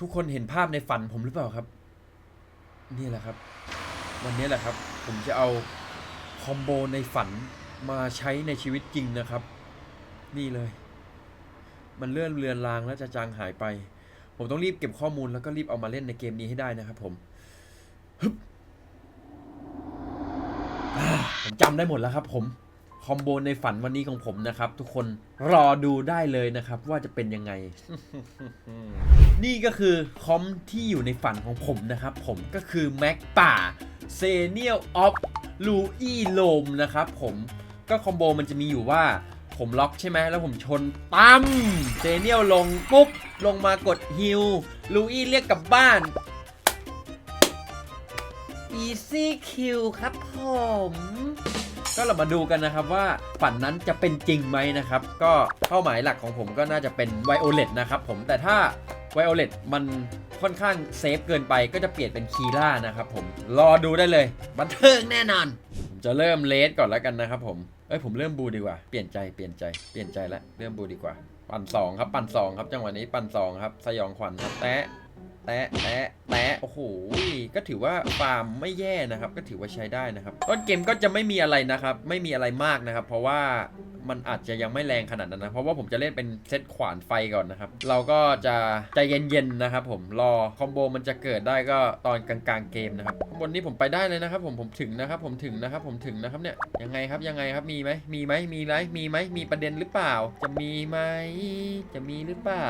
ทุกคนเห็นภาพในฝันผมหรือเปล่าครับ นี่แหละครับ วันนี้แหละครับ ผมจะเอาคอมโบในฝันมาใช้ในชีวิตจริงนะครับ นี่เลย มันเลื่อนเลือนลางแล้วจะจางหายไป ผมต้องรีบเก็บข้อมูลแล้วก็รีบเอามาเล่นในเกมนี้ให้ได้นะครับ ผมฮึบผมจำได้หมดแล้วครับ ผม คอมโบในฝันวันนี้ของผมนะครับ ทุกคนรอดูได้เลยนะครับ ว่าจะเป็นยังไง นี่ก็คือคอมที่อยู่ในฝันของผมนะครับ ผมก็คือแม็กป่าเซเนียลออฟลูอีโลมนะครับผมก็คอมโบมันจะมีอยู่ว่าผมล็อกใช่ไหมแล้วผมชนตั้มเซเนียลลงปุ๊บ ลงมากดฮิลลูอี้เรียกกลับบ้าน Easy Q ครับผม ก็เรามาดูกันนะครับว่าฝันนั้นจะเป็นจริงไหมนะครับ ก็เป้าหมายหลักของผมก็น่าจะเป็นไวโอเลตนะครับผมแต่ถ้าไวโอเลตมันค่อนข้างเซฟเกินไปก็จะเปลี่ยนเป็นคีล่านะครับผมรอดูได้เลยบันเทิงแน่นอน จะเริ่มเลสก่อนแล้วกันนะครับผมเอ้ยผมเริ่มบูดีกว่าเปลี่ยนใจเปลี่ยนใจเปลี่ยนใจแล้วเริ่มบูดีกว่า ปั่นสองครับปั่นสองครับจังหวะนี้ปั่นสองครับสยองขวัญครับแตะ แตะแตะแตะโอ้โหก็ถือว่าฟาร์มไม่แย่นะครับ ก็ถือว่าใช้ได้นะครับต้นเกมก็จะไม่มีอะไรนะครับ ไม่มีอะไรมากนะครับ เพราะว่ามันอาจจะยังไม่แรงขนาดนั้นนะ เพราะว่าผมจะเล่นเป็นเซตขวานไฟก่อนนะครับ เราก็จะใจเย็นๆนะครับผมรอคอมโบมันจะเกิดได้ก็ตอนกลางๆเกมนะครับข้างบนนี้ผมไปได้เลยนะครับ ผมผมถึงนะครับ ผมถึงนะครับ ผมถึงนะครับเนี่ยยังไงครับยังไงครับมีไหมมีไหมมีไรมีไหมมีประเด็นหรือเปล่า จะมีไหมจะมีหรือเปล่า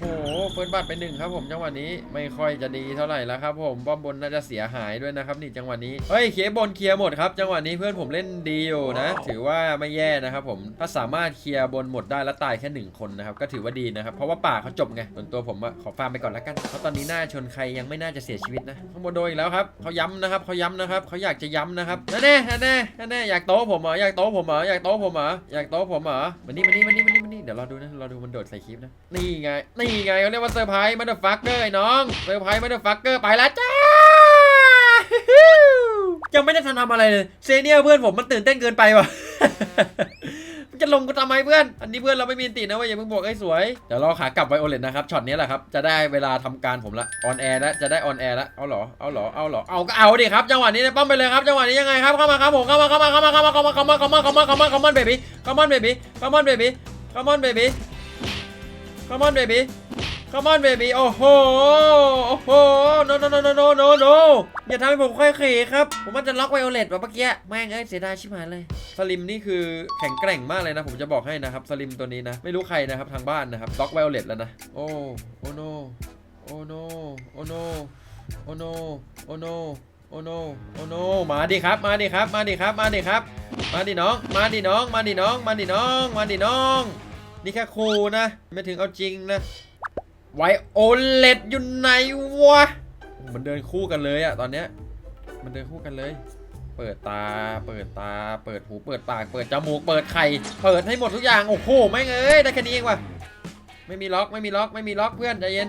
โอ้โหเฟิร์สบัตไปหนึ่งครับผมจังหวะนี้ไม่ค่อยจะดีเท่าไหร่แล้วครับผมป้อมบนน่าจะเสียหายด้วยนะครับนี่จังหวะนี้เฮ้ยเคลียร์บนเคลียร์หมดครับ จังหวะนี้เพื่อนผมเล่นดีอยู่นะ ถือว่าไม่แย่นะครับผมถ้าสามารถเคลียร์บนหมดได้แล้วตายแค่หนึ่งคนนะครับก็ถือว่าดีนะครับเพราะว่าป่าเขาจบไงส่วนตัวผมอะขอฟาร์มไปก่อนแล้วกันเพราะตอนนี้หน้าชนใครยังไม่น่าจะเสียชีวิตนะข้างบนโดนอีกแล้วครับเขาย้ำนะครับเขาย้ำนะครับเขาอยากจะย้ำนะครับนั่นแน่อันแน่อันแน่อยากโต๊ะผมเหรออยากโต๊ะผมเหรออยากโต๊ะผมเหรออยากโต๊ะผมเหรอมานี่มานี่มานี่มานี่มานี่เดี๋ยวรอดูนะรอดูมันโดดใส่คลิปนะ นี่ไง นี่ไงเขาเรียกว่าเซอร์ไพรส์มาเดอร์ฟักเกอร์ไอ้น้องเซอร์ไพรส์มาเดอร์ฟักเกอร์ไปแล้วจ้ายังไม่ได้ทำอะไรเลยเซเนียเพื่อนผมมันตื่นเต้นเกินไปว่ะจะลงกูทำไมเพื่อน อันนี้เพื่อนเราไม่มีตินะว่าอย่าเพิ่งบอกไอ้สวย เดี๋ยวรอขากลับไวโอเลตนะครับ ช็อตนี้แหละครับ จะได้เวลาทำการผมละ ออนแอร์แล้ว จะได้ออนแอร์แล้ว เอาเหรอ เอาเหรอ เอาเหรอ เอาก็เอาดิครับ จังหวะนี้ป้อมไปเลยครับ จังหวะนี้ยังไงครับ เข้ามาครับผม เข้ามา เข้ามา เข้ามา เข้ามา เข้ามา เข้ามา เข้ามา เข้ามา เข้ามา เข้ามาเบบี้เข้ามาเบบี้เข้ามาเบบี้เข้ามาเบบี้เข้ามาเบบี้ Come on baby โอ้โห โอ้โห no no no no no no no อย่าทำให้ผมค่อยเขครับ ผมว่าจะล็อกไวโอเลตแบบเมื่อกี้ แม่งเอ้ยเสียดายชิบหายเลย สลิมนี่คือแข็งแกร่งมากเลยนะ ผมจะบอกให้นะครับ สลิมตัวนี้นะ ไม่รู้ใครนะครับ ทางบ้านนะครับ ล็อกไวโอเลตแล้วนะ โอ้ โอ้ no โอ้ no โอ้ no โอ้ no โอ้ no โอ้ no โอ้ no มาดิครับ มาดิครับ มาดิครับ มาดิครับ มาดิน้อง มาดิน้อง มาดิน้อง มาดิน้อง มาดิน้อง นี่แค่ครูนะ ไม่ถึงเอาจริงนะ ไวโอเลตอยู่ไหนวะ มันเดินคู่กันเลยอะตอนเนี้ย มันเดินคู่กันเลย เปิดตา เปิดตา เปิดหู เปิดปาก เปิดจมูก เปิดไข่ เปิดให้หมดทุกอย่าง โอ้โห ไม่เอ้ย ได้แค่นี้เองว่ะ ไม่มีล็อก ไม่มีล็อก ไม่มีล็อกเพื่อนใจเย็น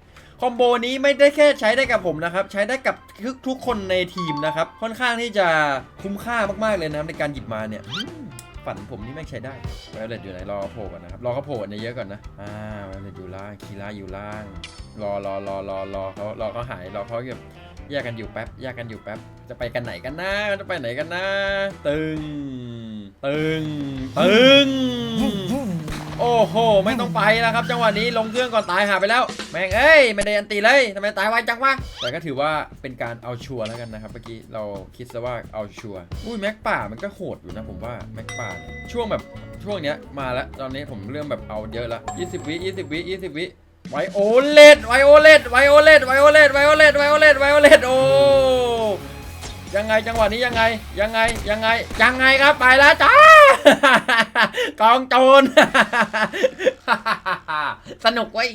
คอมโบนี้ไม่ได้แค่ใช้ได้กับผมนะครับ ใช้ได้กับทุกทุกคนในทีมนะครับ ค่อนข้างที่จะคุ้มค่ามากๆเลยนะครับในการหยิบมาเนี่ยฝันผมนี่แม่ใช้ได้ไวเลตอยู่ไหนรอโผล่ก่อนนะครับรอเขาโผล่ในเยอะก่อนนะอ่าไวเลตอยู่ล่างคีราอยู่ล่าง รอรอรอรอรอเขารอเขาหายรอเขาแบบแยกกันอยู่แป๊บแยกกันอยู่แป๊บจะไปกันไหนกันนะจะไปไหนกันนะตึงตึงตึง โอ้โห ไม่ต้องไปแล้วครับ จังหวะนี้ลงเครื่องก่อนตายหาไปแล้ว แม่งเอ้ยไม่ได้อันตีเลยทำไมตายไวจังวะแต่ก็ถือว่าเป็นการเอาชัวร์แล้วกันนะครับเมื่อกี้เราคิดซะว่าเอาชัวร์อุ้ยแม็กป่ามันก็โหดอยู่นะผมว่าแม็กป่าช่วงแบบช่วงเนี้ยมาแล้วตอนนี้ผมเริ่มแบบเอาเยอะละ20 วิ20 วิ20 วิไวโอเลตไวโอเลตไวโอเลตไวโอเลตไวโอเลตไวโอเลตไวโอเลตโอ้ ยังไงจังหวะนี้ยังไงยังไงยังไงยังไงครับไปแล้วจ้ากองโจรสนุกเว้ย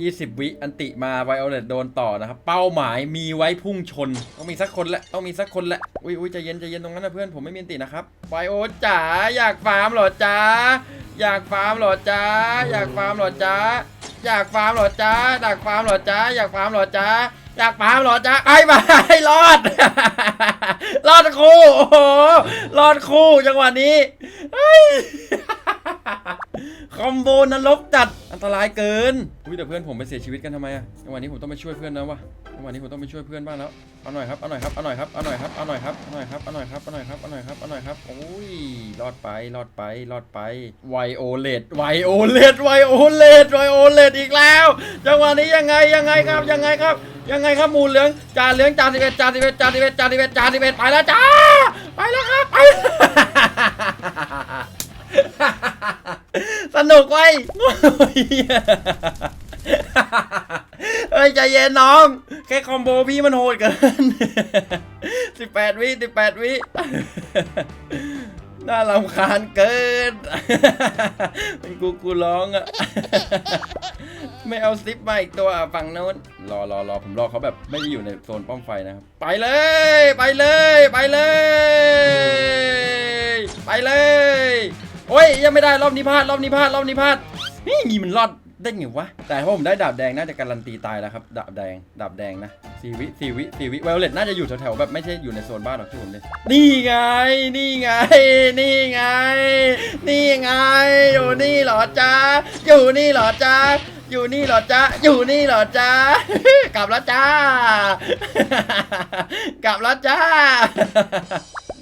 20วิอันติมาไวโอเลตโดนต่อนะครับ เป้าหมายมีไว้พุ่งชน ต้องมีสักคนแหละต้องมีสักคนแหละอุ้ยอุ้ยใจเย็นใจเย็นตรงนั้นนะเพื่อนผมไม่มีอันตินะครับไวโอจ๋าอยากฟาร์มหรอจ๊ะอยากฟาร์มหรอจ๊ะอยากฟาร์มหรอจ๊ะอยากฟาร์มหรอจ๊ะอยากฟาร์มหรอจ๊ะอยากฟาร์มหรอจ๊ะอยากฟาร์มเหรอจ๊ะไอ้มาให้รอด รอดคู่โอ้โหรอดคู่จังหวะนี้เฮ้ยคอมโบนรกจัดอันตรายเกินอุ้ยแต่เพื่อนผมไปเสียชีวิตกันทำไมอะจังหวะนี้ผมต้องไปช่วยเพื่อนนะวะจังหวะนี้ผมต้องไปช่วยเพื่อนบ้างแล้วเอาหน่อยครับเอาหน่อยครับเอาหน่อยครับเอาหน่อยครับเอาหน่อยครับเอาหน่อยครับเอาหน่อยครับเอาหน่อยครับเอาหน่อยครับเอาหน่อยครับโอ้ยรอดไปรอดไปรอดไปไวโอเลตไวโอเลตไวโอเลตไวโอเลตอีกแล้ว จังหวะนี้ยังไงยังไงครับยังไงครับ ยังไงครับมูเหลืองจ่าเหลืองจ่าสิบเอ็ดจ่าสิบเอ็ดจ่าสิบเอ็ดจ่าสิบเอ็ดจ่าสิบเอ็ดไปแล้วจ้าไปแล้วครับไปสนุกไว้ยเฮ้ยใจเย็นน้อง แค่คอมโบพี่มันโหดเกินสิบแปดวิสิบแปดวิ น่ารำคาญเกิน เป็นกูกูร้องอะไม่เอาซิปมาอีกตัวฝั่งโน้น รอรอรอผมรอเขาแบบไม่ได้อยู่ในโซนป้อมไฟนะครับ ไปเลย ไปเลย ไปเลย ไปเลย โอ้ยยังไม่ได้รอบนี้พลาดรอบนี้พลาดรอบนี้พลาดนี่มีมันรอด ได้ไงวะ แต่ถ้าผมได้ดาบแดงน่าจะการันตีตายแล้วครับ ดาบแดง ดาบแดงนะสีวิสีวิสีวิไวโอเลตน่าจะอยู่แถวๆแบบไม่ใช่อยู่ในโซนบ้านหรอกที่ผมเนี่ยนี่ไง นี่ไง นี่ไง นี่ไง อยู่นี่เหรอจ๊ะอยู่นี่เหรอจ๊ะอยู่นี่เหรอจ๊ะอยู่นี่เหรอจ๊ะกลับแล้วจ้ากลับแล้วจ้า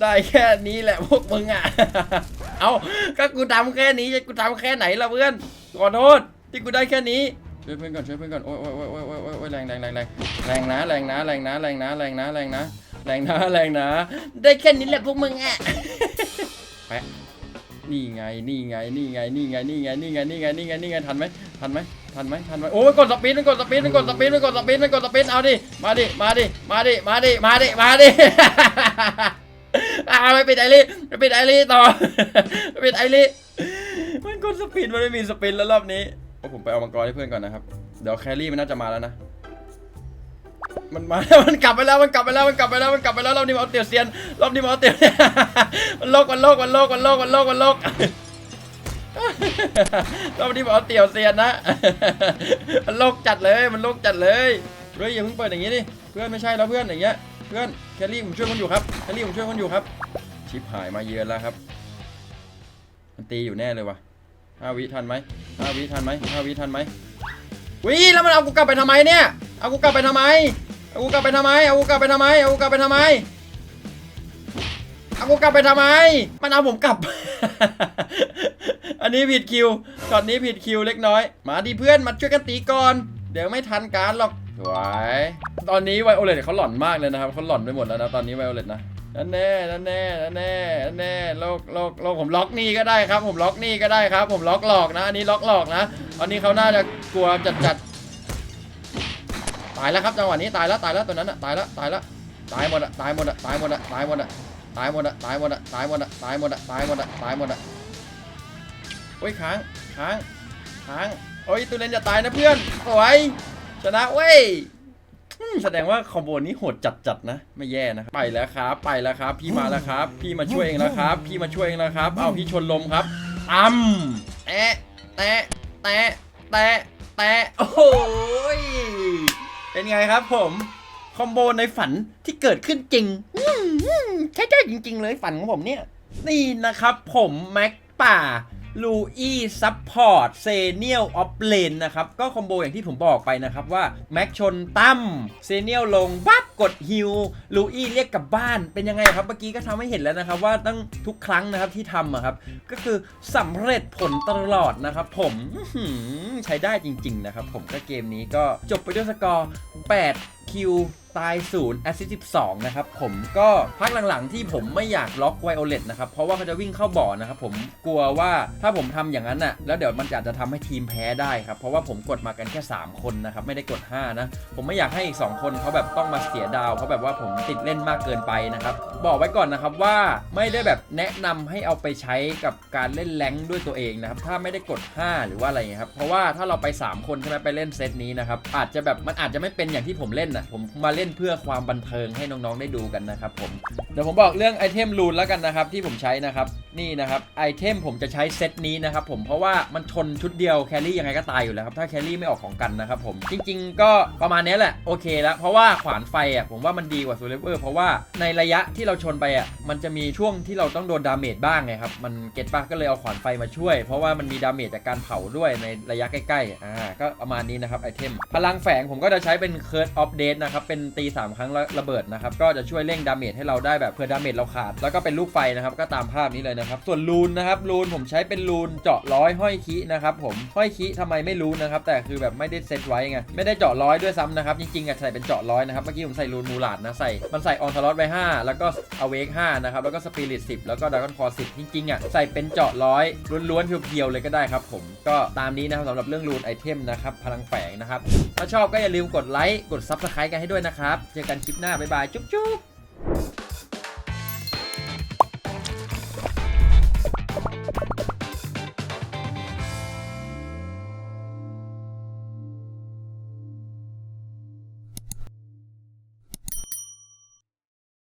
ได้แค่นี้แหละพวกมึงอะ เอาก็กูทำแค่นี้จะกูทำแค่ไหนล่ะเพื่อน ขอโทษ ที่กูได้แค่นี้ช่วยเพื่อนก่อนช่วยเพื่อนก่อนโอ้ยโอ้ยโอ้ยโอ้ยโอ้ยโอ้ยโอ้ยแรงแรงแรงแรงแรงนะแรงนะแรงนะแรงนะแรงนะแรงนะแรงนะแรงนะ ได้แค่นี้แหละพวกมึงอะแปะนี่ไงนี่ไงนี่ไงนี่ไงนี่ไงนี่ไงนี่ไงนี่ไงนี่ไงทันไหมทันไหมทันไหมทันไหมโอ้ยกดสปีดมันกดสปีดมันกดสปีดมันกดสปีดมันกดสปีดเอาดิมาดิมาดิมาดิมาดิมาดิมาดิอ่าไม่ปิดไอรีไม่ปิดไอรีต่อไม่ปิดไอรีมันกดสปีดมันไม่มีสปินแล้วรอบนี้ ผมไปเอามังกรให้เพื่อนก่อนนะครับ เดี๋ยวแครี่มันน่าจะมาแล้วนะ มันมาแล้วมันกลับไปแล้วมันกลับไปแล้วมันกลับไปแล้วมันกลับไปแล้วรอบนี้มันเอาเตี๋ยวเซียนรอบนี้มันเอาเตี๋ยวมันโลกมันโลกมันโลกมันโลกมันโลกมันโลกรอบนี้มันเอาเตี๋ยวเซียนนะมันโลกจัดเลยมันโลกจัดเลยเฮ้ยอย่าเพิ่งเปิดอย่างนี้ดิเพื่อนไม่ใช่แล้วเพื่อนอย่างเงี้ยเพื่อนแคลรี่ผมช่วยคนอยู่ครับแคลรี่ผมช่วยคนอยู่ครับชิปหายมาเยือนแล้วครับ มันตีอยู่แน่เลยว่ะ ห้าวิทันไหมห้าวิทันไหมห้าวิทันไหมวิแล้วมันเอากูกลับไปทำไมเนี่ย เอากูกลับไปทำไม เอากูกลับไปทำไม เอากูกลับไปทำไม เอากูกลับไปทำไม เอากูกลับไปทำไม มันเอาผมกลับ อันนี้ผิดคิวช็อตนี้ผิดคิวเล็กน้อย มาดิเพื่อนมาช่วยกันตีก่อน เดี๋ยวไม่ทันการหรอกสวยตอนนี้ไวโอเลตเขาหล่อนมากเลยนะครับเขาหล่อนไปหมดแล้วนะตอนนี้ไวโอเลตนะ นั่นแน่นั่นแน่นั่นแน่นั่นแน่โลกโลกโลกผมล็อกนี่ก็ได้ครับ ผมล็อกนี่ก็ได้ครับ ผมล็อกหลอกนะ อันนี้ล็อกหลอกนะ อันนี้เขาน่าจะกลัวจัดจัดตายแล้วครับจังหวะนี้ตายแล้วตายแล้วตัวนั้นอะตายแล้วตายแล้วตายหมดอะตายหมดอะตายหมดอะตายหมดอะตายหมดอะตายหมดอะตายหมดอะตายหมดอะตายหมดอะตายหมดอะโอ้ยค้างค้างค้างโอ้ยตัวเลนจะตายนะเพื่อนสวยชนะเว้ย อืมแสดงว่าคอมโบนี้โหดจัดๆนะ ไม่แย่นะครับไปแล้วครับ ไปแล้วครับ พี่มาแล้วครับ พี่มาช่วยเองแล้วครับ พี่มาช่วยเองแล้วครับ เอาพี่ชนลมครับตั้มแตะแตะแตะแตะแตะโอ้โหยเป็นไงครับผมคอมโบในฝันที่เกิดขึ้นจริงอืมอืมใช่ใช่จริง ๆ เลยฝันของผมเนี่ย นี่นะครับผมแม็กป่า ลูอี้ซัพพอร์ตเซเนียลออฟเลนนะครับ ก็คอมโบอย่างที่ผมบอกไปนะครับว่า แม็กชนตั้มเซเนียลลงบั๊บ กดฮิวลูอี้เรียกกลับบ้านเป็นยังไงครับ เมื่อกี้ก็ทำให้เห็นแล้วนะครับว่าตั้งทุกครั้งนะครับที่ทำอะครับ ก็คือสำเร็จผลตลอดนะครับ ผมใช้ได้จริง ๆ นะครับ ผมก็เกมนี้ก็จบไปด้วยสกอร์ 8 คิวตายศูนย์แอสซิสต์12นะครับ ผมก็พักหลังๆที่ผมไม่อยากล็อกไวโอเลตนะครับ เพราะว่าเขาจะวิ่งเข้าบ่อนะครับผมกลัวว่าถ้าผมทำอย่างนั้นน่ะแล้วเดี๋ยวมันอาจจะทำให้ทีมแพ้ได้ครับ เพราะว่าผมกดมากันแค่ 3 คนนะครับ ไม่ได้กด 5 นะ ผมไม่อยากให้อีก 2 คนเขาแบบต้องมาเสียดาวเพราะแบบว่าผมติดเล่นมากเกินไปนะครับ บอกไว้ก่อนนะครับว่าไม่ได้แบบแนะนำให้เอาไปใช้กับการเล่นแรงด้วยตัวเองนะครับ ถ้าไม่ได้กด 5 หรือว่าอะไรเงี้ยครับ เพราะว่าถ้าเราไป 3 คนใช่ไหมไปเล่นเซตนี้นะครับ อาจจะแบบมันอาจจะไม่เป็นอย่างที่ผมเล่นอะผมมาเล่นเพื่อความบันเทิงให้น้องๆได้ดูกันนะครับผม ดี๋ยวผมบอกเรื่องไอเทมรูนแล้วกันนะครับที่ผมใช้นะครับนี่นะครับไอเทมผมจะใช้เซตนี้นะครับผมเพราะว่ามันชนชุดเดียวแครี่ยังไงก็ตายอยู่แล้วครับถ้าแครี่ไม่ออกของกันนะครับผมจริง ๆ ก็ประมาณนี้แหละโอเคแล้วเพราะว่าขวานไฟอะผมว่ามันดีกว่าซูเลเวอร์เพราะว่าในระยะที่เราชนไปอะมันจะมีช่วงที่เราต้องโดนดาเมจบ้างไงครับมันเก็ตปะก็เลยเอาขวานไฟมาช่วย เพราะว่ามันมีดาเมจจากการเผาด้วยในระยะใกล้ๆอ่าก็ประมาณนี้นะครับไอเทมพลังแฝงผมก็จะใช้เป็นเคิร์ดออฟเดตนะครับเป็นตีสามครั้งแล้วระเบิดนะครับก็จะช่วยเร่งดาเมจให้เราได้แบบเพื่อดาเมจเราขาด แล้วก็เป็นลูกไฟนะครับก็ตามภาพนี้เลยนะครับส่วนรูนนะครับรูนผมใช้เป็นรูนเจาะร้อยห้อยคินะครับผมห้อยคิทำไมไม่รู้นะครับแต่คือแบบไม่ได้เซตไว้ไงไม่ได้เจาะร้อยด้วยซ้ำนะครับจริงๆอะใส่เป็นเจาะร้อยนะครับเมื่อกี้ผมใส่รูนมูลาดนะใส่มันใส่ออนสล็อตไว้ 5 แล้วก็อเวก5นะครับแล้วก็สปิริต10 แล้วก็ดากอนคอ10จริงๆอะใส่เป็นเจาะร้อยล้วนๆเพียวๆเลยก็ได้ครับผมก็ตามนี้นะครับสำหรับเรื่องรูนไอเทมนะครับพลังแฝงนะครับถ้าชอบก็อย่าลืมกดไลค์กดซับสไครต์กันให้ด้วยนะครับเจอกันคลิปหน้าบ๊ายบายจุ๊บ